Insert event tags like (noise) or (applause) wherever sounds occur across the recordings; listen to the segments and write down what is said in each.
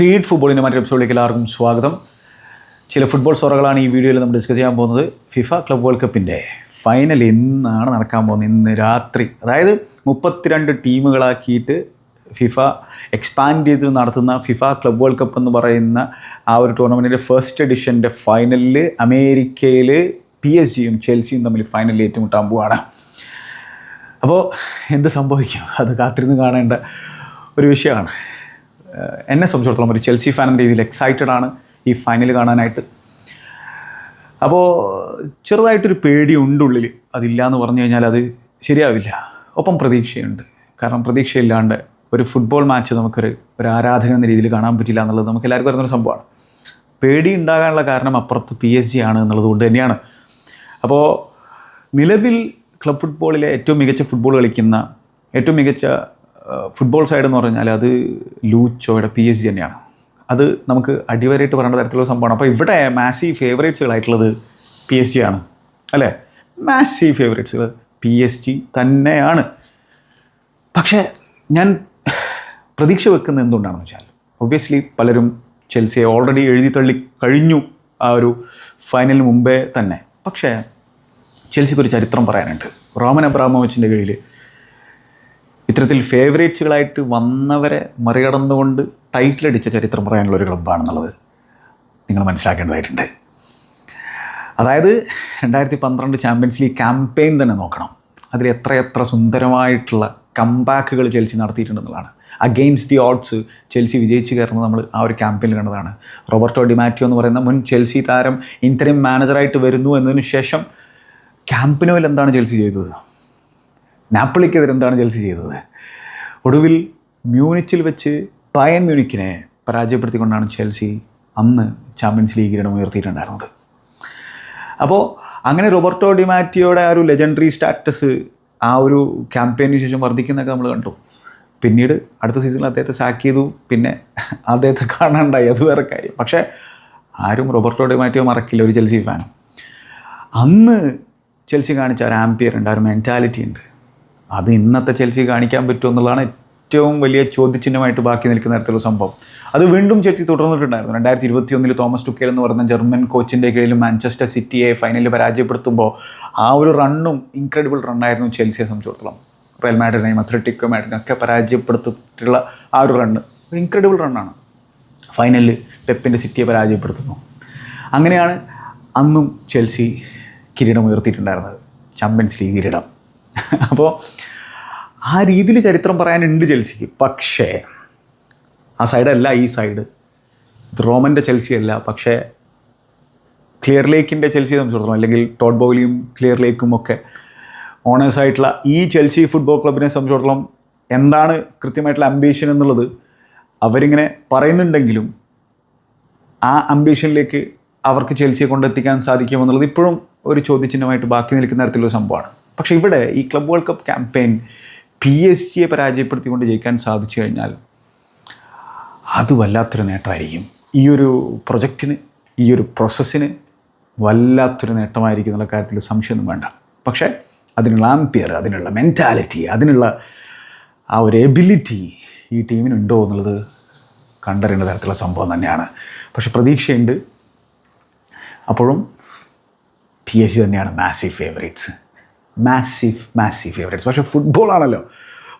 Feed ഫുട്ബോളിന്റെ മറ്റൊരു എപ്പിസോഡിലേക്ക് എല്ലാവർക്കും സ്വാഗതം. ചില ഫുട്ബോൾ സൊറകളാണ് ഈ വീഡിയോയിൽ നമ്മൾ ഡിസ്കസ് ചെയ്യാൻ പോകുന്നത്. ഫിഫ ക്ലബ് വേൾഡ് കപ്പിന്റെ ഫൈനൽ ഇന്നാണ് നടക്കാൻ പോകുന്നത്. ഇന്ന് രാത്രി. അതായത് മുപ്പത്തിരണ്ട് ടീമുകളാക്കിയിട്ട് ഫിഫ എക്സ്പാൻഡ് ചെയ്ത് നടത്തുന്ന ഫിഫ ക്ലബ് വേൾഡ് കപ്പ് എന്ന് പറയുന്ന ആ ഒരു ടൂർണമെന്റിന്റെ ഫസ്റ്റ് എഡിഷന്റെ ഫൈനലിൽ അമേരിക്കയിൽ പി എസ് ജിയും ചെൽസിയും തമ്മിൽ ഫൈനലിൽ ഏറ്റുമുട്ടാൻ പോവാണ്. അപ്പോൾ എന്ത് സംഭവിക്കും? അത് കാത്തിരുന്ന് കാണേണ്ട ഒരു വിഷയമാണ്. എന്നെ സംബന്ധിച്ചിടത്തോളം ഒരു ചെൽസി ഫാൻ എന്ന രീതിയിൽ എക്സൈറ്റഡ് ആണ് ഈ ഫൈനൽ കാണാനായിട്ട്. അപ്പോൾ ചെറുതായിട്ടൊരു പേടിയുണ്ട് ഉള്ളിൽ. അതില്ല എന്ന് പറഞ്ഞു കഴിഞ്ഞാൽ അത് ശരിയാവില്ല. ഒപ്പം പ്രതീക്ഷയുണ്ട്. കാരണം പ്രതീക്ഷയില്ലാണ്ട് ഒരു ഫുട്ബോൾ മാച്ച് നമുക്കൊരു ഒരു ആരാധന എന്ന രീതിയിൽ കാണാൻ പറ്റില്ല എന്നുള്ളത് നമുക്ക് എല്ലാവർക്കും അറിയുന്നൊരു സംഭവമാണ്. പേടി ഉണ്ടാകാനുള്ള കാരണം അപ്പുറത്ത് പി എസ് ജി ആണ് എന്നുള്ളത് കൊണ്ട് തന്നെയാണ്. അപ്പോൾ നിലവിൽ ക്ലബ് ഫുട്ബോളിലെ ഏറ്റവും മികച്ച ഫുട്ബോൾ കളിക്കുന്ന ഏറ്റവും മികച്ച ഫുട്ബോൾ സൈഡ് എന്ന് പറഞ്ഞാൽ അത് ലൂച്ചോയുടെ പി എച്ച് ജി തന്നെയാണ്. അത് നമുക്ക് അടിവരായിട്ട് പറയേണ്ട തരത്തിലുള്ള സംഭവമാണ്. അപ്പോൾ ഇവിടെ മാസി ഫേവറേറ്റ്സുകളായിട്ടുള്ളത് പി എസ് ജി ആണ്. അല്ലേ? മാസി ഫേവറേറ്റ്സുകൾ പി എസ് ജി തന്നെയാണ്. പക്ഷേ ഞാൻ പ്രതീക്ഷ വെക്കുന്നത് എന്തുകൊണ്ടാണെന്ന് വെച്ചാൽ ഒബ്വിയസ്ലി പലരും ചെൽസിയെ ഓൾറെഡി എഴുതി തള്ളി കഴിഞ്ഞു ആ ഒരു ഫൈനലിന് മുമ്പേ തന്നെ. പക്ഷേ ചെൽസിക്ക് ഒരു ചരിത്രം പറയാനുണ്ട്. റോമൻ അബ്രാമോവിച്ചിന്റെ കീഴിൽ ഇത്തരത്തിൽ ഫേവറേറ്റ്സുകളായിട്ട് വന്നവരെ മറികടന്നുകൊണ്ട് ടൈറ്റിൽ അടിച്ച ചരിത്രം പറയാനുള്ള ഒരു ക്ലബ്ബാണെന്നുള്ളത് നിങ്ങൾ മനസ്സിലാക്കേണ്ടതായിട്ടുണ്ട്. അതായത് രണ്ടായിരത്തി പന്ത്രണ്ട് ചാമ്പ്യൻസ് ലീഗ് ക്യാമ്പയിൻ തന്നെ നോക്കണം. അതിൽ എത്രയെത്ര സുന്ദരമായിട്ടുള്ള കംബാക്കുകൾ ചെൽസി നടത്തിയിട്ടുണ്ടെന്നുള്ളതാണ്. അഗെയിൻസ്റ്റ് ദി ഓഡ്സ് ചെൽസി വിജയിച്ചു കയറുന്നത് നമ്മൾ ആ ഒരു ക്യാമ്പയിനിൽ കണ്ടതാണ്. റോബർട്ടോ ഡിമാറ്റിയോ എന്ന് പറയുന്ന മുൻ ചെൽസി താരം ഇന്ററിം മാനേജറായിട്ട് വരുന്നു എന്നതിന് ശേഷം ക്യാമ്പിനോയിൽ എന്താണ് ചെൽസി ചെയ്തത്? നാപ്പിളിക്കെതിരെ എന്താണ് ചെൽസി ചെയ്തത്? ഒടുവിൽ മ്യൂണിച്ചിൽ വെച്ച് പയൻ മ്യൂണിക്കിനെ പരാജയപ്പെടുത്തിക്കൊണ്ടാണ് ചെൽസി അന്ന് ചാമ്പ്യൻസ് ലീഗ് കിരീടം ഉയർത്തിയിട്ടുണ്ടായിരുന്നത്. അപ്പോൾ അങ്ങനെ റോബർട്ടോ ഡിമാറ്റിയോടെ ആ ഒരു ലെജൻഡറി സ്റ്റാറ്റസ് ആ ഒരു ക്യാമ്പയിന് ശേഷം വർദ്ധിക്കുന്നൊക്കെ നമ്മൾ കണ്ടു. പിന്നീട് അടുത്ത സീസണിൽ അദ്ദേഹത്തെ സാക്ക് ചെയ്തു. പിന്നെ അദ്ദേഹത്തെ കാണാണ്ടായി. അത് വേറെ കാര്യം. പക്ഷേ ആരും റോബർട്ടോ ഡിമാറ്റിയോ മറക്കില്ല. ഒരു ചെൽസി ഫാൻ അന്ന് ചെൽസി കാണിച്ച ഒരു ആംപിയർ ഉണ്ട്. ആ ഒരു മെന്റാലിറ്റി ഉണ്ട്. അത് ഇന്നത്തെ ചെൽസി കാണിക്കാൻ പറ്റുമോ എന്നുള്ളതാണ് ഏറ്റവും വലിയ ചോദ്യചിഹ്നമായിട്ട് ബാക്കി നിൽക്കുന്ന തരത്തിലുള്ള സംഭവം. അത് വീണ്ടും ചെൽസി തുടർന്നിട്ടുണ്ടായിരുന്നു. രണ്ടായിരത്തി ഇരുപത്തി ഒന്നിൽ തോമസ് ടുക്കേൽ എന്ന് പറയുന്ന ജർമ്മൻ കോച്ചിന്റെ കീഴിൽ മാഞ്ചസ്റ്റർ സിറ്റിയെ ഫൈനലിൽ പരാജയപ്പെടുത്തുമ്പോൾ ആ ഒരു റണ്ണും ഇൻക്രെഡിബിൾ റണ്ണായിരുന്നു ചെൽസിയെ സംബന്ധിച്ചിടത്തോളം. റയൽ അത്ലറ്റിക്കോ മാഡ്രിനെ ഒക്കെ പരാജയപ്പെടുത്തിയിട്ടുള്ള ആ ഒരു റണ്ണ് ഇൻക്രെഡിബിൾ റണ്ണാണ് ഫൈനലിൽ പെപ്പിന്റെ സിറ്റിയെ പരാജയപ്പെടുത്തുന്നു. അങ്ങനെയാണ് അന്നും ചെൽസി കിരീടം ഉയർത്തിയിട്ടുണ്ടായിരുന്നത്. ചാമ്പ്യൻസ് ലീഗ് കിരീടം. (laughs) അപ്പോൾ ആ രീതിയിൽ ചരിത്രം പറയാനുണ്ട് ചെൽസിക്ക്. പക്ഷേ ആ സൈഡല്ല ഈ സൈഡ് ഇത് റോമന്റെ ചെൽസി അല്ല. പക്ഷേ ക്ലിയർ ലേക്കിന്റെ ചെൽസി സംബന്ധിച്ചിടത്തോളം അല്ലെങ്കിൽ ടോട്ട് ബോലിയും ക്ലിയർ ലേക്കും ഒക്കെ ഓണേഴ്സ് ആയിട്ടുള്ള ഈ ചെൽസി ഫുട്ബോൾ ക്ലബിനെ സംബന്ധിച്ചിടത്തോളം എന്താണ് കൃത്യമായിട്ടുള്ള അംബീഷൻ എന്നുള്ളത് അവരിങ്ങനെ പറയുന്നുണ്ടെങ്കിലും ആ അംബീഷനിലേക്ക് അവർക്ക് ചെൽസിയെ കൊണ്ടെത്തിക്കാൻ സാധിക്കുമെന്നുള്ളത് ഇപ്പോഴും ഒരു ചോദ്യചിഹ്നമായിട്ട് ബാക്കി നിൽക്കുന്ന തരത്തിലുള്ള സംഭവമാണ്. പക്ഷേ ഇവിടെ ഈ club world cup campaign P S ജിയെ പരാജയപ്പെടുത്തിക്കൊണ്ട് ജയിക്കാൻ സാധിച്ചു കഴിഞ്ഞാൽ അത് വല്ലാത്തൊരു നേട്ടമായിരിക്കും. ഈ ഒരു പ്രൊജക്റ്റിന് ഈ ഒരു പ്രോസസ്സിന് വല്ലാത്തൊരു നേട്ടമായിരിക്കും എന്നുള്ള കാര്യത്തിൽ സംശയമൊന്നും വേണ്ട. പക്ഷേ അതിനുള്ള ആംപിയർ അതിനുള്ള മെന്റാലിറ്റി അതിനുള്ള ആ ഒരു എബിലിറ്റി ഈ ടീമിനുണ്ടോ എന്നുള്ളത് കണ്ടറിയേണ്ട തരത്തിലുള്ള സംഭവം തന്നെയാണ്. പക്ഷെ പ്രതീക്ഷയുണ്ട്. അപ്പോഴും പി ജി തന്നെയാണ് massive favourites massive massive favourites പക്ഷേ ഫുട്ബോളാണല്ലോ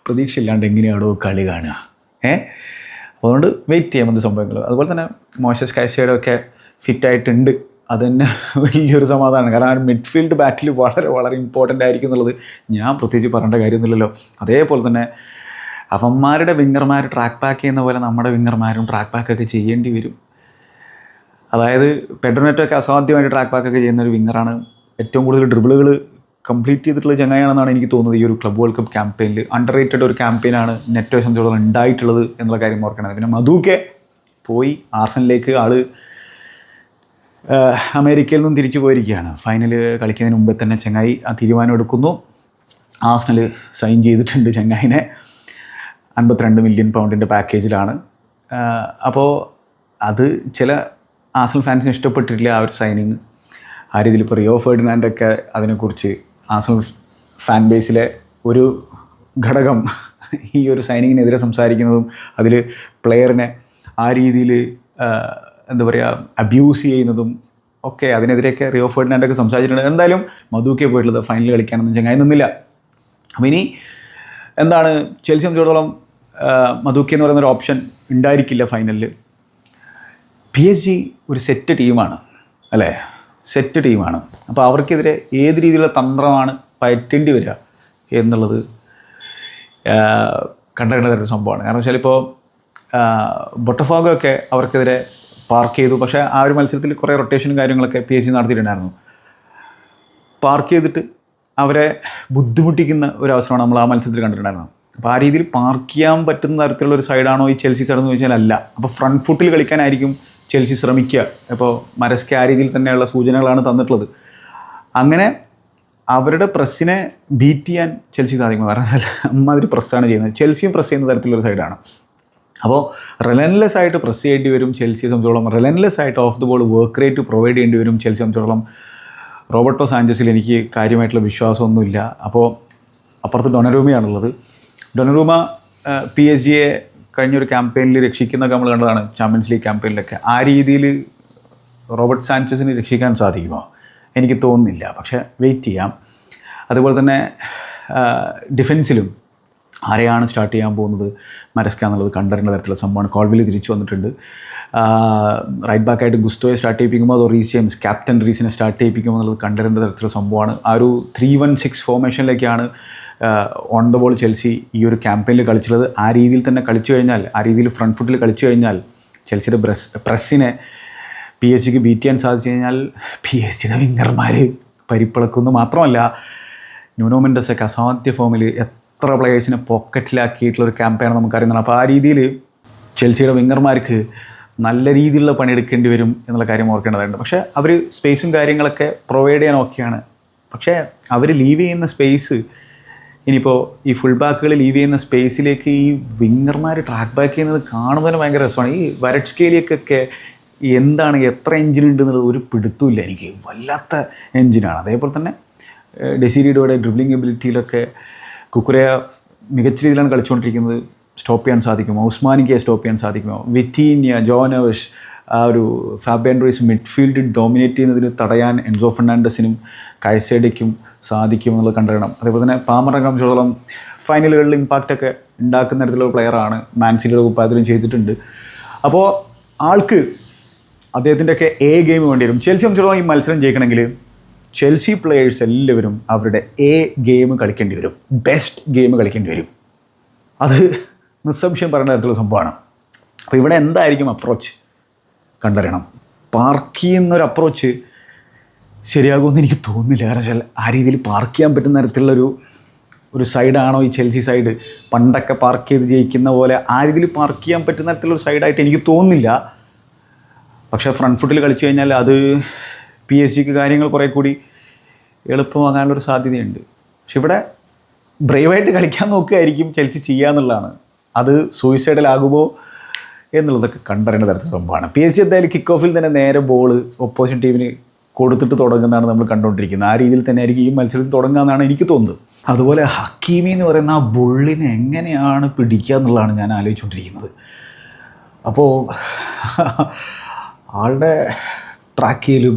പ്രതീക്ഷയില്ലാണ്ട് എങ്ങനെയാണോ കളി കാണുക. ഏ? അതുകൊണ്ട് വെയിറ്റ് ചെയ്യാൻ എന്ത് സംഭവങ്ങൾ അതുപോലെ തന്നെ മോശസ് കാഴ്ചയുടെ ഒക്കെ ഫിറ്റായിട്ടുണ്ട് അത് തന്നെ വലിയൊരു സമാധാനമാണ്. കാരണം ആ ഒരു മിഡ്ഫീൽഡ് ബാറ്റിൽ വളരെ വളരെ ഇമ്പോർട്ടന്റ് ആയിരിക്കും എന്നുള്ളത് ഞാൻ പ്രത്യേകിച്ച് പറയേണ്ട കാര്യമൊന്നുമില്ലല്ലോ അതേപോലെ തന്നെ അവന്മാരുടെ വിങ്ങർമാർ ട്രാക്ക് പാക്ക് ചെയ്യുന്ന പോലെ നമ്മുടെ വിങ്ങർമാരും ട്രാക്ക് പാക്കൊക്കെ ചെയ്യേണ്ടി വരും. അതായത് പെഡ്രോനെറ്റൊക്കെ അസാധ്യമായിട്ട് ട്രാക്ക് പാക്കൊക്കെ ചെയ്യുന്ന ഒരു വിങ്ങറാണ് ഏറ്റവും കൂടുതൽ ഡ്രിബിളുകൾ കംപ്ലീറ്റ് ചെയ്തിട്ടുള്ള ചങ്ങായാണെന്നാണ് എനിക്ക് തോന്നുന്നത് ഈ ഒരു ക്ലബ് വേൾഡ് കപ്പ് ക്യാമ്പയിനിൽ അണ്ടർ റേറ്റഡ് ഒരു ക്യാമ്പയിനാണ് നെറ്റോയെ സംബന്ധിച്ചോളം ഉണ്ടായിട്ടുള്ളത് എന്നുള്ള കാര്യം ഓർക്കണം. പിന്നെ മധുക്കെ പോയി ആർസനിലേക്ക് ആൾ അമേരിക്കയിൽ നിന്നും തിരിച്ചു പോയിരിക്കുകയാണ്. ഫൈനൽ കളിക്കുന്നതിന് മുമ്പേ തന്നെ ചെങ്ങായി ആ തീരുമാനം എടുക്കുന്നു. ആർസനൽ സൈൻ ചെയ്തിട്ടുണ്ട് ചെങ്ങായിനെ. അൻപത്തിരണ്ട് മില്യൺ പൗണ്ടിന്റെ പാക്കേജിലാണ് അപ്പോൾ അത് ചില ആസൽ ഫാൻസിന് ഇഷ്ടപ്പെട്ടിട്ടില്ല ആ ഒരു സൈനിങ് ആ രീതിയിൽ ഇപ്പോൾ റിയോ ഫെർഡിനാൻഡൊക്കെ അതിനെക്കുറിച്ച് ആസൽ ഫാൻ ബേസിലെ ഒരു ഘടകം ഈ ഒരു സൈനിങ്ങിനെതിരെ സംസാരിക്കുന്നതും അതിൽ പ്ലെയറിനെ ആ രീതിയിൽ എന്താ പറയുക അബ്യൂസ് ചെയ്യുന്നതും ഒക്കെ അതിനെതിരെയൊക്കെ റിയോ ഫോർഡിനൊക്കെ സംസാരിച്ചിട്ടുണ്ട്. എന്തായാലും മധുക്കെ പോയിട്ടുള്ളത് ഫൈനൽ കളിക്കാനൊന്നും ചങ്ങായി നിന്നില്ല. അപ്പം ഇനി എന്താണ് ചെൽസി സംബന്ധിച്ചിടത്തോളം മധുക്കെ എന്ന് പറയുന്ന ഒരു ഓപ്ഷൻ ഉണ്ടായിരിക്കില്ല ഫൈനലിൽ പി ജി ഒരു സെറ്റ് ടീമാണ് അല്ലേ? സെറ്റ് ടീമാണ് അപ്പോൾ അവർക്കെതിരെ ഏത് രീതിയിലുള്ള തന്ത്രമാണ് പയറ്റേണ്ടി വരിക എന്നുള്ളത് കണ്ടറിയേണ്ട തരത്തിൽ സംഭവമാണ്. കാരണം വെച്ചാൽ ഇപ്പോൾ ബൊട്ടഫോഗോ ഒക്കെ അവർക്കെതിരെ പാർക്ക് ചെയ്തു. പക്ഷേ ആ ഒരു മത്സരത്തിൽ കുറേ റൊട്ടേഷനും കാര്യങ്ങളൊക്കെ പി എസ് സി നടത്തിയിട്ടുണ്ടായിരുന്നു. പാർക്ക് ചെയ്തിട്ട് അവരെ ബുദ്ധിമുട്ടിക്കുന്ന ഒരു അവസരമാണ് നമ്മൾ ആ മത്സരത്തിൽ കണ്ടിട്ടുണ്ടായിരുന്നത്. അപ്പോൾ ആ രീതിയിൽ പാർക്ക് ചെയ്യാൻ പറ്റുന്ന തരത്തിലുള്ള ഒരു സൈഡാണോ ഈ ചെൽസി സൈഡ് എന്ന് ചോദിച്ചാൽ അല്ല. അപ്പോൾ ഫ്രണ്ട് ഫുട്ടിൽ കളിക്കാനായിരിക്കും ചെൽസി ശ്രമിക്കുക. ഇപ്പോൾ മരസ്ക ആ രീതിയിൽ തന്നെയുള്ള സൂചനകളാണ് തന്നിട്ടുള്ളത്. അങ്ങനെ അവരുടെ പ്രസ്സിനെ ബീറ്റ് ചെയ്യാൻ ചെൽസി സാധിക്കും. കാരണം അമ്മാതിരി പ്രസ്സാണ് ചെയ്യുന്നത്. ചെൽസിയും പ്രസ് ചെയ്യുന്ന തരത്തിലുള്ള സൈഡാണ് അപ്പോൾ റിലൻലെസ് ആയിട്ട് പ്രസ് ചെയ്യേണ്ടി വരും ചെൽസി സംബന്ധിച്ചോളം. റിലൻലെസ് ആയിട്ട് off the ball work rate provide ചെയ്യേണ്ടി വരും ചെൽസിയെ സംബന്ധിച്ചോളം. റോബർട്ടോ സാഞ്ചസിൽ എനിക്ക് കാര്യമായിട്ടുള്ള വിശ്വാസമൊന്നുമില്ല. അപ്പോൾ അപ്പുറത്ത് ഡൊനറൂമയാണുള്ളത് ഡൊനറൂമ പി എസ് ജിയെ കഴിഞ്ഞൊരു ക്യാമ്പയിനിൽ രക്ഷിക്കുന്നൊക്കെ നമ്മൾ കണ്ടതാണ്. ചാമ്പ്യൻസ് ലീഗ് ക്യാമ്പയിനിലൊക്കെ ആ രീതിയിൽ റോബർട്ട് സാൻചസിനെ രക്ഷിക്കാൻ സാധിക്കുമോ? എനിക്ക് തോന്നുന്നില്ല. പക്ഷേ വെയിറ്റ് ചെയ്യാം. അതുപോലെ തന്നെ ഡിഫൻസിലും ആരെയാണ് സ്റ്റാർട്ട് ചെയ്യാൻ പോകുന്നത്? മരസ്ക എന്നുള്ളത് കണ്ടറിയേണ്ട തരത്തിലുള്ള സംഭവമാണ്. കോൾവിൽ തിരിച്ചു വന്നിട്ടുണ്ട്. റൈറ്റ് ബാക്കായിട്ട് ഗുസ്തോയെ സ്റ്റാർട്ട് ചെയ്യിപ്പിക്കുമ്പോൾ അതോ റീസ് ജെയിംസ് ക്യാപ്റ്റൻ റീസിനെ സ്റ്റാർട്ട് ചെയ്യിപ്പിക്കുമോ എന്നുള്ളത് കണ്ടറിയേണ്ട തരത്തിലുള്ള സംഭവമാണ്. ആ ഒരു ത്രീ വൺ സിക്സ് ഫോർമേഷനിലേക്കാണ് ഓൺ ദ ബോൾ ചെൽസി ഈ ഒരു ക്യാമ്പയിനിൽ കളിച്ചുള്ളത് ആ രീതിയിൽ തന്നെ കളിച്ചു കഴിഞ്ഞാൽ ആ രീതിയിൽ ഫ്രണ്ട് ഫുട്ടിൽ കളിച്ചു കഴിഞ്ഞാൽ ചെൽസിയുടെ ബ്രസ് പ്രസ്സിനെ പി എസ് ജിക്ക് ബീറ്റ് ചെയ്യാൻ സാധിച്ചു കഴിഞ്ഞാൽ പി എസ് ജിയുടെ വിങ്ങർമാർ പരിപ്പിളക്കുന്നു മാത്രമല്ല ന്യൂനോമെൻഡസൊക്കെ അസാധ്യ ഫോമിൽ എത്ര പ്ലെയേഴ്സിനെ പോക്കറ്റിലാക്കിയിട്ടുള്ള ഒരു ക്യാമ്പയിനാണ് നമുക്കറിയുന്നത്. അപ്പോൾ ആ രീതിയിൽ ചെൽസിയുടെ വിങ്ങർമാർക്ക് നല്ല രീതിയിലുള്ള പണിയെടുക്കേണ്ടി വരും എന്നുള്ള കാര്യം ഓർക്കേണ്ടതുണ്ട് പക്ഷേ അവർ സ്പേസും കാര്യങ്ങളൊക്കെ പ്രൊവൈഡ് ചെയ്യാൻ ഓക്കെയാണ് പക്ഷേ അവർ ലീവ് ചെയ്യുന്ന സ്പേസ് ഇനിയിപ്പോൾ ഈ ഫുൾ ബാക്കുകൾ ലീവ് ചെയ്യുന്ന സ്പേസിലേക്ക് ഈ വിങ്ങർമാർ ട്രാക്ക് ബാക്ക് ചെയ്യുന്നത് കാണുമ്പോൾ തന്നെ ഭയങ്കര രസമാണ്. ഈ വരട്സ്കേലിയൊക്കെ എന്താണ് എത്ര എഞ്ചിൻ ഉണ്ട് എന്നുള്ളത് ഒരു പിടുത്തുമില്ല എനിക്ക്. വല്ലാത്ത എഞ്ചിനാണ് അതേപോലെ തന്നെ ഡെസിരിയുടെ ഡ്രിബ്ലിംഗ് എബിലിറ്റിയിലൊക്കെ കുക്കുരയ മികച്ച രീതിയിലാണ് കളിച്ചുകൊണ്ടിരിക്കുന്നത്. സ്റ്റോപ്പ് ചെയ്യാൻ സാധിക്കുമോ? ഉസ്മാനിക്ക് സ്റ്റോപ്പ് ചെയ്യാൻ സാധിക്കുമോ? വിറ്റീനിയ ജോനവഷ് ആ ഒരു ഫാബിയൻ റോയ്സ് മിഡ്ഫീൽഡ് ഡോമിനേറ്റ് ചെയ്യുന്നതിന് തടയാൻ എൻസോ ഫെർണാണ്ടസിനും കൈസേഡയ്ക്കും സാധിക്കും എന്നുള്ളത് കണ്ടറിയണം. അതേപോലെ തന്നെ പാമറിനെ സംബന്ധിച്ചിടത്തോളം ഫൈനലുകളിൽ ഇമ്പാക്റ്റൊക്കെ ഉണ്ടാക്കുന്ന തരത്തിലുള്ള പ്ലെയറാണ് മാൻസിറ്റിയുടെ കുപ്പായത്തിലും ചെയ്തിട്ടുണ്ട്. അപ്പോൾ ആൾക്ക് അദ്ദേഹത്തിന്റെയൊക്കെ എ ഗെയിം വേണ്ടി വരും. ചെൽസി സംബന്ധിച്ചിടത്തോളം ഈ മത്സരം ജയിക്കണമെങ്കിൽ ചെൽസി പ്ലെയേഴ്സ് എല്ലാവരും അവരുടെ എ ഗെയിം കളിക്കേണ്ടി വരും. ബെസ്റ്റ് ഗെയിം കളിക്കേണ്ടി വരും. അത് നിസ്സംശയം പറയുന്ന തരത്തിലുള്ള സംഭവമാണ്. അപ്പോൾ ഇവിടെ എന്തായിരിക്കും അപ്രോച്ച് കണ്ടറിയണം. പാർക്ക് ചെയ്യുന്നൊരു അപ്രോച്ച് ശരിയാകുമെന്ന് എനിക്ക് തോന്നുന്നില്ല. കാരണം വെച്ചാൽ ആ രീതിയിൽ പാർക്ക് ചെയ്യാൻ പറ്റുന്ന തരത്തിലുള്ളൊരു ഒരു സൈഡാണോ ഈ ചെൽസി സൈഡ് പണ്ടൊക്കെ പാർക്ക് ചെയ്ത് ജയിക്കുന്ന പോലെ ആ രീതിയിൽ പാർക്ക് ചെയ്യാൻ പറ്റുന്ന തരത്തിലുള്ള സൈഡായിട്ട് എനിക്ക് തോന്നുന്നില്ല. പക്ഷേ ഫ്രണ്ട് ഫുട്ടിൽ കളിച്ചു കഴിഞ്ഞാൽ അത് പി എസ് ജിക്ക് കാര്യങ്ങൾ കുറേ കൂടി എളുപ്പമാകാനുള്ളൊരു സാധ്യതയുണ്ട്. പക്ഷെ ഇവിടെ ബ്രേവായിട്ട് കളിക്കാൻ നോക്കുകയായിരിക്കും ചെൽസി ചെയ്യുക എന്നുള്ളതാണ്. അത് സൂയിസൈഡിലാകുമോ എന്നുള്ളതൊക്കെ കണ്ടറിയേണ്ട തരത്തിൽ സംഭവമാണ്. പി എസ് ജി എന്തായാലും കിക്ക് ഓഫിൽ തന്നെ നേരെ ബോൾ ഓപ്പോസിറ്റ് ടീമിന് കൊടുത്തിട്ട് തുടങ്ങുന്നതാണ് നമ്മൾ കണ്ടുകൊണ്ടിരിക്കുന്നത്. ആ രീതിയിൽ തന്നെ ആയിരിക്കും ഈ മത്സരത്തിൽ തുടങ്ങാമെന്നാണ് എനിക്ക് തോന്നുന്നത്. അതുപോലെ ഹക്കീമി എന്ന് പറയുന്ന ആ ബുള്ളിനെ എങ്ങനെയാണ് പിടിക്കുക എന്നുള്ളതാണ് ഞാൻ ആലോചിച്ചുകൊണ്ടിരിക്കുന്നത്. അപ്പോൾ ആളുടെ ട്രാക്ക് ചെയ്യലും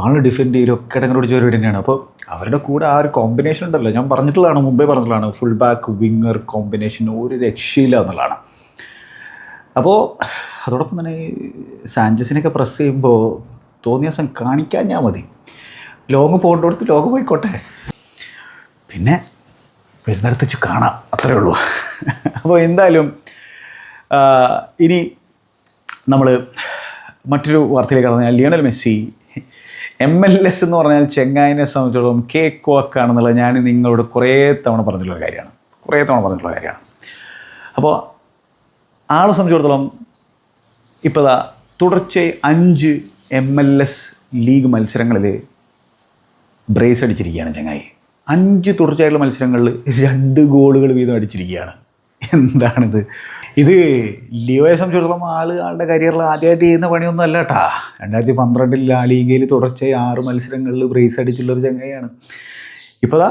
ആളെ ഡിഫെൻഡ് ചെയ്യലും ഒക്കെ ഇടങ്ങളോട് ചോരി തന്നെയാണ് അപ്പോൾ അവരുടെ കൂടെ ആ ഒരു കോമ്പിനേഷൻ ഉണ്ടല്ലോ. ഞാൻ പറഞ്ഞിട്ടുള്ളതാണ് മുമ്പേ പറഞ്ഞിട്ടുള്ളതാണ്. ഫുൾ ബാക്ക് വിങ്ങർ കോമ്പിനേഷൻ ഒരു രക്ഷയില്ല എന്നുള്ളതാണ്. അപ്പോൾ അതോടൊപ്പം തന്നെ സാഞ്ചസിനെയൊക്കെ പ്രസ് ചെയ്യുമ്പോൾ തോന്നിയ ദിവസം കാണിക്കാൻ ഞാൻ മതി. ലോങ് പോകേണ്ടടുത്ത് ലോങ് പോയിക്കോട്ടെ. പിന്നെ വരുന്നിടത്ത് വെച്ച് കാണാം. അത്രേ ഉള്ളൂ. അപ്പോൾ എന്തായാലും ഇനി നമ്മൾ മറ്റൊരു വാർത്തയിലേക്ക് കടന്നാൽ Lionel Messi M L S എന്ന് പറഞ്ഞാൽ ചെങ്ങായിനെ സംബന്ധിച്ചിടത്തോളം കേക്ക് വാക്കാണെന്നുള്ളത് ഞാൻ നിങ്ങളോട് കുറേ തവണ പറഞ്ഞിട്ടുള്ള കാര്യമാണ്. കുറേ തവണ പറഞ്ഞിട്ടുള്ള കാര്യമാണ്. അപ്പോൾ ആളെ സംബന്ധിച്ചിടത്തോളം ഇപ്പോൾ തുടർച്ചയായി അഞ്ച് എം എൽ എസ് ലീഗ് മത്സരങ്ങളിൽ ബ്രേസ് അടിച്ചിരിക്കുകയാണ് ചങ്ങായി. അഞ്ച് തുടർച്ചയായിട്ടുള്ള മത്സരങ്ങളിൽ രണ്ട് ഗോളുകൾ വീതം അടിച്ചിരിക്കുകയാണ്. എന്താണിത്? ഇത് ലിയോയെ സംബന്ധിച്ചിടത്തോളം ആൾ ആളുടെ കരിയറിൽ ആദ്യമായിട്ട് ചെയ്യുന്ന പണിയൊന്നും അല്ല കേട്ടാ രണ്ടായിരത്തി പന്ത്രണ്ടിൽ ആ ലീഗയിൽ തുടർച്ചയായി ആറ് മത്സരങ്ങളിൽ ബ്രേസ് അടിച്ചുള്ളൊരു ചങ്ങായിയാണ്. ഇപ്പോൾ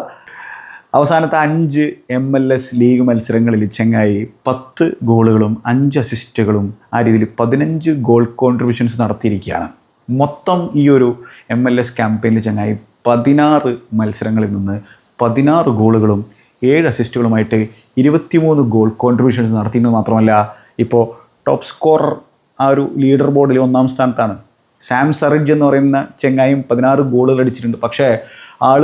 അവസാനത്തെ അഞ്ച് എം എൽ എസ് ലീഗ് മത്സരങ്ങളിൽ ചെങ്ങായി പത്ത് ഗോളുകളും അഞ്ച് അസിസ്റ്റുകളും ആ രീതിയിൽ പതിനഞ്ച് ഗോൾ കോൺട്രിബ്യൂഷൻസ് നടത്തിയിരിക്കുകയാണ്. മൊത്തം ഈ ഒരു എം എൽ എസ് ക്യാമ്പയിനിൽ ചങ്ങായി പതിനാറ് മത്സരങ്ങളിൽ നിന്ന് പതിനാറ് ഗോളുകളും ഏഴ് അസിസ്റ്റുകളുമായിട്ട് ഇരുപത്തിമൂന്ന് ഗോൾ കോൺട്രിബ്യൂഷൻസ് നടത്തിയെന്ന് മാത്രമല്ല ഇപ്പോൾ ടോപ്പ് സ്കോറർ ആ ഒരു ലീഡർ ബോർഡിൽ ഒന്നാം സ്ഥാനത്താണ്. സാം സറിഡ്ജ് എന്ന് പറയുന്ന ചെങ്ങായും പതിനാറ് ഗോളുകൾ അടിച്ചിട്ടുണ്ട്. പക്ഷേ ആൾ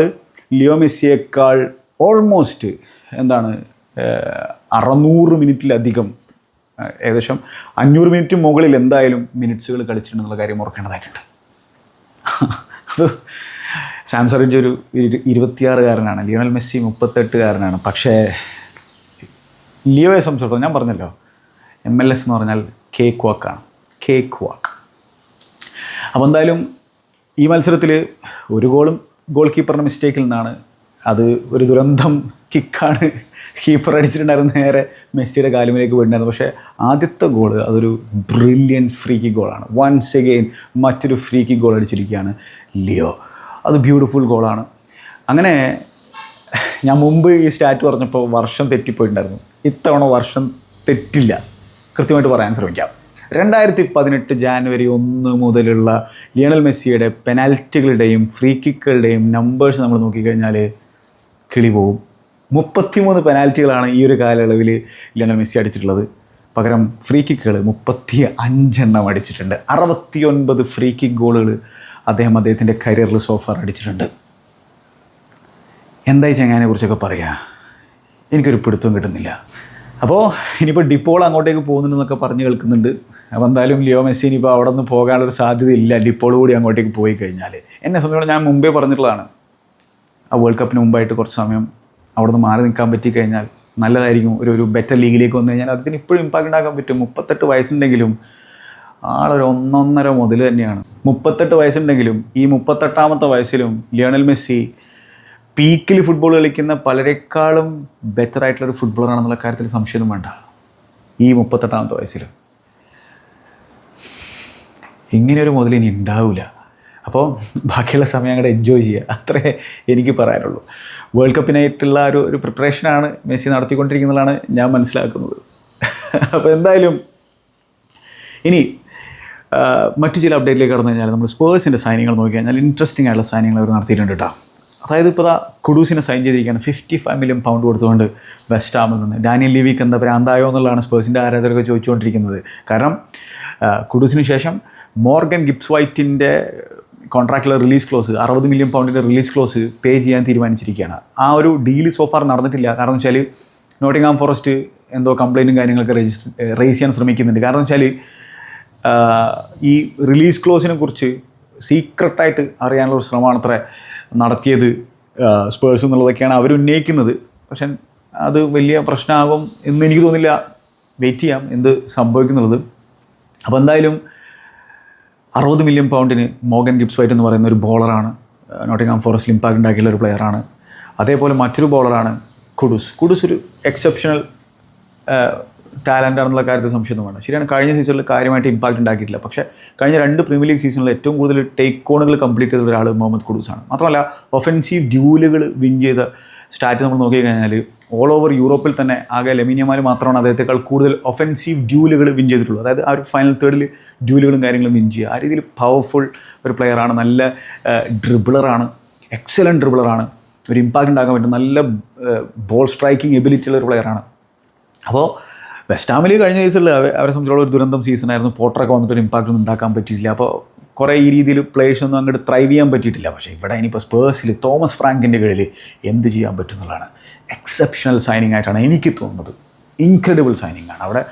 ലിയോ മെസ്സിയേക്കാൾ ഓൾമോസ്റ്റ് എന്താണ് അറുന്നൂറ് മിനിറ്റിലധികം ഏകദേശം അഞ്ഞൂറ് മിനിറ്റ് മുകളിൽ എന്തായാലും മിനിറ്റ്സുകൾ കളിച്ചിട്ടുണ്ടെന്നുള്ള കാര്യം ഓർക്കേണ്ടതായിട്ടുണ്ട് സാംസറിന്റെ ഒരു ഇരു- ഇരുപത്തിയാറുകാരനാണ് ലിയോണൽ മെസ്സി മുപ്പത്തെട്ടുകാരനാണ്. പക്ഷേ ലിയോയെ സംബന്ധിച്ചിടത്തോളം ഞാൻ പറഞ്ഞല്ലോ എം എൽ എസ് എന്ന് പറഞ്ഞാൽ കേക്ക് വാക്കാണ് കേക്ക് വാക്ക് അപ്പോൾ എന്തായാലും ഈ മത്സരത്തിൽ ഒരു ഗോളും ഗോൾ കീപ്പറിന്റെ മിസ്റ്റേക്കിൽ നിന്നാണ് അത് ഒരു ദുരന്തം കിക്കാണ്. കീപ്പർ അടിച്ചിട്ടുണ്ടായിരുന്നു നേരെ മെസ്സിയുടെ കാലുമിലേക്ക് വീണ്ടായിരുന്നു പക്ഷേ ആദ്യത്തെ ഗോൾ അതൊരു ബ്രില്യൻ ഫ്രീ കിക്ക് ഗോളാണ് വൺസ് എഗെയിൻ മറ്റൊരു ഫ്രീ കിക്ക് ഗോൾ അടിച്ചിരിക്കുകയാണ് ലിയോ. അത് ബ്യൂട്ടിഫുൾ ഗോളാണ് അങ്ങനെ ഞാൻ മുമ്പ് ഈ സ്റ്റാറ്റ് പറഞ്ഞപ്പോൾ വർഷം തെറ്റിപ്പോയിട്ടുണ്ടായിരുന്നു. ഇത്തവണ വർഷം തെറ്റില്ല. കൃത്യമായിട്ട് പറയാൻ ശ്രമിക്കാം. രണ്ടായിരത്തി പതിനെട്ട് ജാനുവരി ഒന്ന് മുതലുള്ള ലിയണൽ മെസ്സിയുടെ പെനാൽറ്റികളുടെയും ഫ്രീ കിക്കുകളുടെയും നമ്പേഴ്സ് നമ്മൾ നോക്കിക്കഴിഞ്ഞാൽ കിളി പോവും മുപ്പത്തിമൂന്ന് പെനാൽറ്റികളാണ് ഈ ഒരു കാലയളവിൽ ലിയണൽ മെസ്സി അടിച്ചിട്ടുള്ളത്. പകരം ഫ്രീ കിക്കുകൾ മുപ്പത്തി അഞ്ചെണ്ണം അടിച്ചിട്ടുണ്ട്. അറുപത്തി ഒൻപത് ഫ്രീ കിക്ക് ഗോളുകൾ അദ്ദേഹം അദ്ദേഹത്തിന്റെ കരിയറിൽ സോഫർ അടിച്ചിട്ടുണ്ട്. എന്തായി ചെങ്ങാനെ കുറിച്ചൊക്കെ പറയാം? എനിക്കൊരു പിടുത്തം കിട്ടുന്നില്ല. അപ്പോൾ ഇനിയിപ്പോൾ ഡിപ്പോൾ അങ്ങോട്ടേക്ക് പോകുന്നുണ്ടെന്നൊക്കെ പറഞ്ഞ് കേൾക്കുന്നുണ്ട്. അപ്പോൾ എന്തായാലും ലിയോ മെസ്സി ഇനിയിപ്പോൾ അവിടെ നിന്ന് പോകാനുള്ളൊരു സാധ്യതയില്ല. ഡിപ്പോൾ കൂടി അങ്ങോട്ടേക്ക് പോയി കഴിഞ്ഞാൽ എന്നെ സംബന്ധിച്ചോളം ഞാൻ മുമ്പേ പറഞ്ഞിട്ടുള്ളതാണ്. ആ വേൾഡ് കപ്പിന് മുമ്പായിട്ട് കുറച്ച് സമയം അവിടുന്ന് മാറി നിൽക്കാൻ പറ്റിക്കഴിഞ്ഞാൽ നല്ലതായിരിക്കും. ഒരു ഒരു ബെറ്റർ ലീഗിലേക്ക് വന്നു കഴിഞ്ഞാൽ അതിന് ഇപ്പോഴും ഇമ്പാക്റ്റ് ഉണ്ടാക്കാൻ പറ്റും. മുപ്പത്തെട്ട് വയസ്സുണ്ടെങ്കിലും ആളൊരു ഒന്നൊന്നര മുതൽ തന്നെയാണ്. മുപ്പത്തെട്ട് വയസ്സുണ്ടെങ്കിലും ഈ മുപ്പത്തെട്ടാമത്തെ വയസ്സിലും ലിയോണൽ മെസ്സി പീക്കിൽ ഫുട്ബോൾ കളിക്കുന്ന പലരെക്കാളും ബെറ്റർ ആയിട്ടുള്ളൊരു ഫുട്ബോളറാണെന്നുള്ള കാര്യത്തിൽ സംശയമൊന്നും വേണ്ട. ഈ മുപ്പത്തെട്ടാമത്തെ വയസ്സിലും. ഇങ്ങനെയൊരു മുതൽ ഇനി ഉണ്ടാവില്ല അപ്പോൾ ബാക്കിയുള്ള സമയം അങ്ങോട്ട് എൻജോയ് ചെയ്യുക. അത്രേ എനിക്ക് പറയാനുള്ളൂ. വേൾഡ് കപ്പിനായിട്ടുള്ള ഒരു ഒരു പ്രിപ്പറേഷനാണ് മെസ്സി നടത്തിക്കൊണ്ടിരിക്കുന്നതാണ് ഞാൻ മനസ്സിലാക്കുന്നത്. അപ്പോൾ എന്തായാലും ഇനി മറ്റു ചില അപ്ഡേറ്റിലേക്ക് കടന്നു കഴിഞ്ഞാൽ നമ്മൾ സ്പേഴ്സിന്റെ സൈനിങ്ങൾ നോക്കി കഴിഞ്ഞാൽ ഇൻട്രസ്റ്റിംഗ് ആയിട്ടുള്ള സൈനിങ്ങൾ അവർ നടത്തിയിട്ടുണ്ട് കേട്ടോ അതായത് ഇപ്പോൾ ദാ കുഡൂസിനെ സൈൻ ചെയ്തിരിക്കുകയാണ്. ഫിഫ്റ്റി ഫൈവ് മില്യൺ പൗണ്ട് കൊടുത്തുകൊണ്ട് വെസ്റ്റ് ഹാമിൽ ഡാനിയൽ ലിവിക്ക് എന്താ ഭ്രാന്തായോ എന്നുള്ളതാണ് സ്പേഴ്സിന്റെ ആരാധകരൊക്കെ ചോദിച്ചുകൊണ്ടിരിക്കുന്നത്. കാരണം കുഡൂസിന് ശേഷം മോർഗൻ ഗിബ്സ് വൈറ്റിന്റെ കോൺട്രാക്റ്റിലെ റിലീസ് ക്ലോസ് അറുപത് മില്യൺ പൗണ്ടിന്റെ റിലീസ് ക്ലോസ് പേ ചെയ്യാൻ തീരുമാനിച്ചിരിക്കുകയാണ്. ആ ഒരു ഡീൽ സോഫാർ നടന്നിട്ടില്ല. കാരണം വെച്ചാൽ നോട്ടിംഗ്ഹാം ഫോറസ്റ്റ് എന്തോ കംപ്ലയിന്റും കാര്യങ്ങളൊക്കെ രജിസ്റ്റർ റേസ് ചെയ്യാൻ ശ്രമിക്കുന്നുണ്ട്. കാരണം വെച്ചാൽ ഈ റിലീസ് ക്ലോസിനെ കുറിച്ച് സീക്രട്ടായിട്ട് അറിയാനുള്ള ശ്രമമാണ് അത്ര നടത്തിയത് സ്പേഴ്സ് എന്നുള്ളതൊക്കെയാണ് അവർ ഉന്നയിക്കുന്നത്. പക്ഷെ അത് വലിയ പ്രശ്നമാകും എന്ന് എനിക്ക് തോന്നില്ല വെയിറ്റ് ചെയ്യാം എന്ത് സംഭവിക്കുന്നുള്ളത്. അപ്പോൾ എന്തായാലും അറുപത് മില്യൺ പൗണ്ടിന് മോഗൻ ഗിബ്സ് വൈറ്റ് എന്ന് പറയുന്ന ഒരു ബോളറാണ് നോട്ടിംഗ്ഹാം ഫോറസ്റ്റ് ഇമ്പാക്ട് ഉണ്ടാക്കിയുള്ള ഒരു പ്ലെയറാണ് അതേപോലെ മറ്റൊരു ബോളറാണ് കുഡുസ്. കുഡുസ് ഒരു എക്സെപ്ഷണൽ ടാലന്റ് ആണെന്നുള്ള കാര്യത്തിൽ വേണം ശരിയാണ് കഴിഞ്ഞ സീസണിൽ കാര്യമായിട്ട് ഇമ്പാക്റ്റ് ഉണ്ടാക്കിയിട്ടില്ല. പക്ഷേ കഴിഞ്ഞ രണ്ട് പ്രീമിയർ ലീഗ് സീസണിൽ ഏറ്റവും കൂടുതൽ ടേക്ക് ഓണുകൾ കംപ്ലീറ്റ് ചെയ്ത ഒരാൾ മുഹമ്മദ് കുഡൂസാണ് മാത്രമല്ല ഒഫൻസീവ് ഡ്യൂലുകൾ വിൻ ചെയ്ത സ്റ്റാറ്റ് നമ്മൾ നോക്കിക്കഴിഞ്ഞാൽ ഓൾ ഓവർ യൂറോപ്പിൽ തന്നെ ആകെ ലെമിനിയമാർ മാത്രമാണ് അദ്ദേഹത്തെക്കാൾ കൂടുതൽ ഒഫൻസീവ് ഡ്യൂലുകൾ വിൻ ചെയ്തിട്ടുള്ളത്. അതായത് ആ ഒരു ഫൈനൽ തേർഡിൽ ഡ്യൂലുകളും കാര്യങ്ങളും വിൻ ചെയ്യുക. ആ രീതിയിൽ പവർഫുൾ ഒരു പ്ലെയറാണ് നല്ല ഡ്രിബിളറാണ് എക്സലന്റ് ഡ്രിബിളറാണ് ഒരു ഇമ്പാക്റ്റ് ഉണ്ടാക്കാൻ പറ്റും നല്ല ബോൾ സ്ട്രൈക്കിംഗ് എബിലിറ്റി ഉള്ള ഒരു പ്ലെയറാണ് അപ്പോൾ വെസ്റ്റാമിലി കഴിഞ്ഞ സീസണിൽ അവരെ സംബന്ധിച്ചുള്ള ഒരു ദുരന്തം സീസൺ സീസണായിരുന്നു പോട്ടറൊക്കെ വന്നിട്ട് ഒരു ഇമ്പാക്റ്റ് ഒന്നും ഉണ്ടാക്കാൻ പറ്റിയില്ല അപ്പോൾ കുറേ ഈ രീതിയിൽ പ്ലേഴ്സൊന്നും അങ്ങോട്ട് ത്രൈവ് ചെയ്യാൻ പറ്റിയിട്ടില്ല. പക്ഷേ ഇവിടെ ഇനിയിപ്പോൾ സ്പേഴ്സിൽ തോമസ് ഫ്രാങ്കിന്റെ കീഴിൽ എന്ത് ചെയ്യാൻ പറ്റുന്നതാണ് എക്സെപ്ഷണൽ സൈനിങ് ആയിട്ടാണ് എനിക്ക് തോന്നുന്നത്. ഇൻക്രെഡിബിൾ സൈനിങ് ആണ്. അവിടെ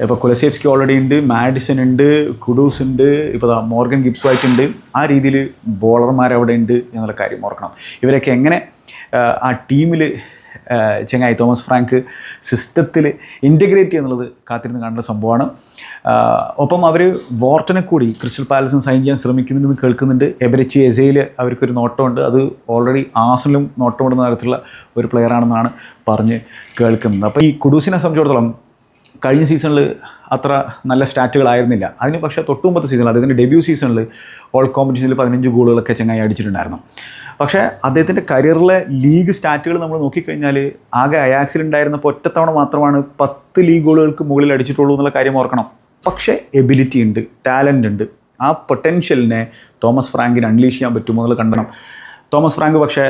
ഇപ്പോൾ കൊലസേഫ്സ്കി ഓൾറെഡി ഉണ്ട് മാഡിസൺ ഉണ്ട് കുഡൂസ് ഉണ്ട് ഇപ്പോൾ മോർഗൻ ഗിബ്സ് വൈറ്റ് ഉണ്ട്. ആ രീതിയിൽ ബോളർമാർ അവിടെ ഉണ്ട് എന്നുള്ള കാര്യം ഓർക്കണം. ഇവരൊക്കെ എങ്ങനെ ആ ടീമിൽ ചെങ്ങായി തോമസ് ഫ്രാങ്ക് സിസ്റ്റത്തിൽ ഇന്റഗ്രേറ്റ് ചെയ്യുന്നുള്ളത് കാത്തിരുന്ന് കാണുന്ന സംഭവമാണ്. ഒപ്പം അവർ വോർട്ടനെ കൂടി ക്രിസ്റ്റൽ പാലസും സൈൻ ചെയ്യാൻ ശ്രമിക്കുന്നുണ്ടെന്ന് കേൾക്കുന്നുണ്ട്. എബരച്ചി എസയിൽ അവർക്കൊരു നോട്ടമുണ്ട്. അത് ഓൾറെഡി ആസിലും നോട്ടമിടുന്ന തരത്തിലുള്ള ഒരു പ്ലെയർ ആണെന്നാണ് പറഞ്ഞ് കേൾക്കുന്നത്. അപ്പോൾ ഈ കുഡൂസിനെ സംബന്ധിച്ചിടത്തോളം കഴിഞ്ഞ സീസണിൽ അത്ര നല്ല സ്റ്റാറ്റുകളായിരുന്നില്ല അതിന് പക്ഷേ തൊട്ടുമുമ്പത്തെ സീസണിൽ അദ്ദേഹത്തിന്റെ ഡെബ്യൂ സീസണിൽ ഓൾ കോമ്പറ്റീഷനിൽ പതിനഞ്ച് ഗോളുകളൊക്കെ ചങ്ങായി അടിച്ചിട്ടുണ്ടായിരുന്നു. പക്ഷേ അദ്ദേഹത്തിന്റെ കരിയറിലെ ലീഗ് സ്റ്റാറ്റുകൾ നമ്മൾ നോക്കിക്കഴിഞ്ഞാൽ ആകെ അയാക്സിൽ ഉണ്ടായിരുന്നപ്പോൾ ഒറ്റത്തവണ മാത്രമാണ് പത്ത് ലീഗ് ഗോളുകൾക്ക് മുകളിൽ അടിച്ചിട്ടുള്ളൂ എന്നുള്ള കാര്യം ഓർക്കണം. പക്ഷേ എബിലിറ്റി ഉണ്ട് ടാലന്റ് ഉണ്ട്. ആ പൊട്ടൻഷ്യലിനെ തോമസ് ഫ്രാങ്കിന് അൺലീഷ് ചെയ്യാൻ പറ്റുമോ എന്നുള്ളത് കണ്ടണം. തോമസ് ഫ്രാങ്ക് പക്ഷേ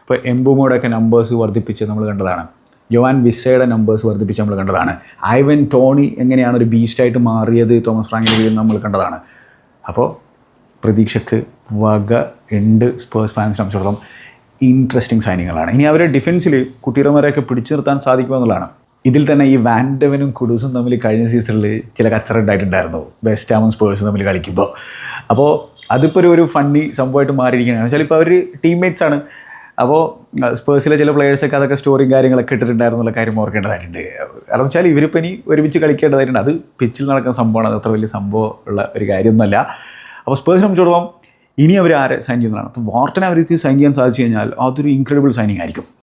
ഇപ്പോൾ എംബുമോടെയൊക്കെ നമ്പേഴ്സ് വർദ്ധിപ്പിച്ച് നമ്മൾ കണ്ടതാണ്. ജോവാൻ വിസയുടെ നമ്പേഴ്സ് വർദ്ധിപ്പിച്ച് നമ്മൾ കണ്ടതാണ്. ഐവൻ ടോണി എങ്ങനെയാണ് ഒരു ബീസ്റ്റായിട്ട് മാറിയത് തോമസ് ഫ്രാങ്കിന്റെ നമ്മൾ കണ്ടതാണ്. അപ്പോൾ പ്രതീക്ഷയ്ക്ക് വക ഉണ്ട് സ്പേഴ്സ് ഫാൻസിനെ സംബന്ധിച്ചിടത്തോളം ഇൻട്രസ്റ്റിംഗ് സൈനിങ്ങളാണ് ഇനി അവരെ ഡിഫൻസിൽ കുട്ടിറമരെയൊക്കെ പിടിച്ചു നിർത്താൻ സാധിക്കുമെന്നുള്ളതാണ് ഇതിൽ തന്നെ ഈ വാൻഡവനും കുഡൂസും തമ്മിൽ കഴിഞ്ഞ സീസണിൽ ചില കച്ചറ ഉണ്ടായിട്ടുണ്ടായിരുന്നു വെസ്റ്റ് ആമും സ്പേഴ്സും തമ്മിൽ കളിക്കുമ്പോൾ അപ്പോൾ അതിപ്പോൾ ഒരു ഒരു ഫണ്ണി സംഭവമായിട്ട് മാറിയിരിക്കുകയാണ്. വെച്ചാൽ ഇപ്പോൾ അവർ ടീംമേറ്റ്സ് ആണ്. അപ്പോൾ സ്പേഴ്സിലെ ചില പ്ലെയേഴ്സൊക്കെ അതൊക്കെ സ്റ്റോറിയും കാര്യങ്ങളൊക്കെ ഇട്ടിട്ടുണ്ടായിരുന്നുള്ള കാര്യം ഓർക്കേണ്ടതായിട്ടുണ്ട്. കാരണം വെച്ചാൽ ഇവരിപ്പോൾ ഇനി ഒരുമിച്ച് കളിക്കേണ്ടതായിട്ടുണ്ട്. അത് പിച്ചിൽ നടക്കുന്ന സംഭവമാണ്. അത് അത്ര വലിയ സംഭവമുള്ള ഒരു കാര്യമൊന്നുമല്ല. അപ്പോൾ സ്പേഴ്സിനെ സംബന്ധിച്ചിടത്തോളം ഇനി അവർ ആരെ സൈൻ ചെയ്യുന്നതാണ്? അപ്പോൾ വാർട്ടനെ അവർക്ക് സൈൻ ചെയ്യാൻ സാധിച്ചു കഴിഞ്ഞാൽ അതൊരു ഇൻക്രെഡിബിൾ സൈനിങ് ആയിരിക്കും.